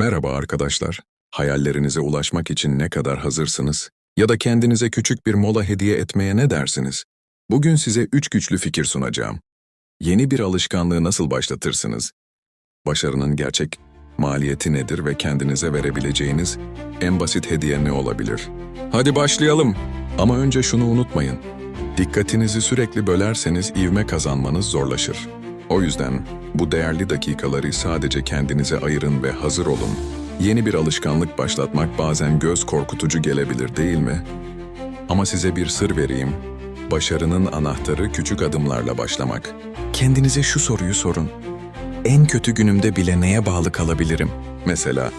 Merhaba arkadaşlar. Hayallerinize ulaşmak için ne kadar hazırsınız? Ya da kendinize küçük bir mola hediye etmeye ne dersiniz? Bugün size üç güçlü fikir sunacağım. Yeni bir alışkanlığı nasıl başlatırsınız? Başarının gerçek maliyeti nedir ve kendinize verebileceğiniz en basit hediye ne olabilir? Hadi başlayalım. Ama önce şunu unutmayın. Dikkatinizi sürekli bölerseniz ivme kazanmanız zorlaşır. O yüzden bu değerli dakikaları sadece kendinize ayırın ve hazır olun. Yeni bir alışkanlık başlatmak bazen göz korkutucu gelebilir değil mi? Ama size bir sır vereyim. Başarının anahtarı küçük adımlarla başlamak. Kendinize şu soruyu sorun. En kötü günümde bile neye bağlı kalabilirim? Mesela,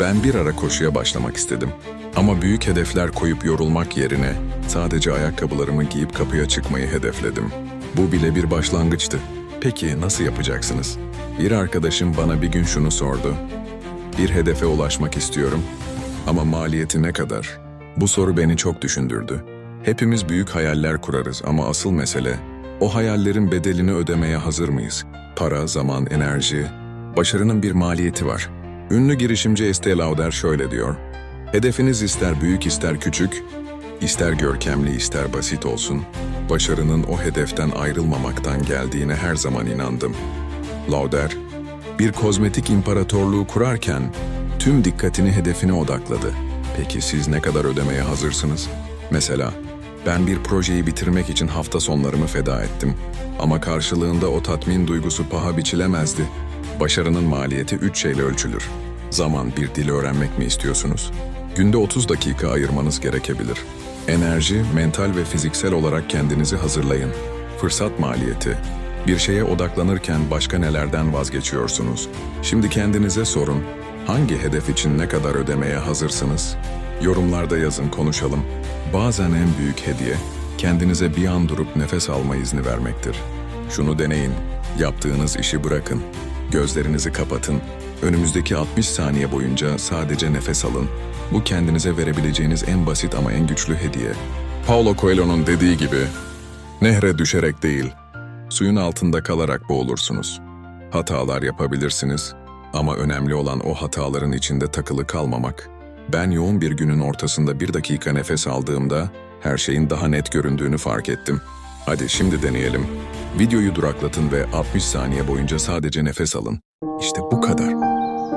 ben bir ara koşuya başlamak istedim. Ama büyük hedefler koyup yorulmak yerine sadece ayakkabılarımı giyip kapıya çıkmayı hedefledim. Bu bile bir başlangıçtı. Peki nasıl yapacaksınız? Bir arkadaşım bana bir gün şunu sordu. Bir hedefe ulaşmak istiyorum ama maliyeti ne kadar? Bu soru beni çok düşündürdü. Hepimiz büyük hayaller kurarız ama asıl mesele o hayallerin bedelini ödemeye hazır mıyız? Para, zaman, enerji, başarının bir maliyeti var. Ünlü girişimci Estee Lauder şöyle diyor. Hedefiniz ister büyük ister küçük, ister görkemli ister basit olsun, başarının o hedeften ayrılmamaktan geldiğine her zaman inandım. Lauder, bir kozmetik imparatorluğu kurarken tüm dikkatini hedefine odakladı. Peki siz ne kadar ödemeye hazırsınız? Mesela ben bir projeyi bitirmek için hafta sonlarımı feda ettim. Ama karşılığında o tatmin duygusu paha biçilemezdi. Başarının maliyeti üç şeyle ölçülür. Zaman bir dil öğrenmek mi istiyorsunuz? Günde 30 dakika ayırmanız gerekebilir. Enerji, mental ve fiziksel olarak kendinizi hazırlayın. Fırsat maliyeti. Bir şeye odaklanırken başka nelerden vazgeçiyorsunuz? Şimdi kendinize sorun. Hangi hedef için ne kadar ödemeye hazırsınız? Yorumlarda yazın, konuşalım. Bazen en büyük hediye, kendinize bir an durup nefes alma izni vermektir. Şunu deneyin, yaptığınız işi bırakın, gözlerinizi kapatın, önümüzdeki 60 saniye boyunca sadece nefes alın. Bu kendinize verebileceğiniz en basit ama en güçlü hediye. Paulo Coelho'nun dediği gibi, nehre düşerek değil, suyun altında kalarak boğulursunuz. Hatalar yapabilirsiniz ama önemli olan o hataların içinde takılı kalmamak. Ben yoğun bir günün ortasında bir dakika nefes aldığımda her şeyin daha net göründüğünü fark ettim. Hadi şimdi deneyelim. Videoyu duraklatın ve 60 saniye boyunca sadece nefes alın. İşte bu kadar.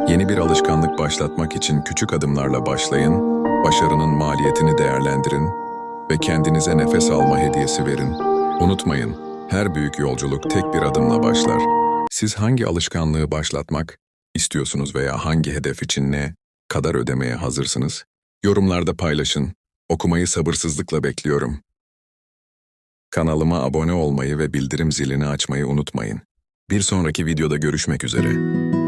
Yeni bir alışkanlık başlatmak için küçük adımlarla başlayın, başarının maliyetini değerlendirin ve kendinize nefes alma hediyesi verin. Unutmayın, her büyük yolculuk tek bir adımla başlar. Siz hangi alışkanlığı başlatmak istiyorsunuz veya hangi hedef için ne kadar ödemeye hazırsınız? Yorumlarda paylaşın. Okumayı sabırsızlıkla bekliyorum. Kanalıma abone olmayı ve bildirim zilini açmayı unutmayın. Bir sonraki videoda görüşmek üzere.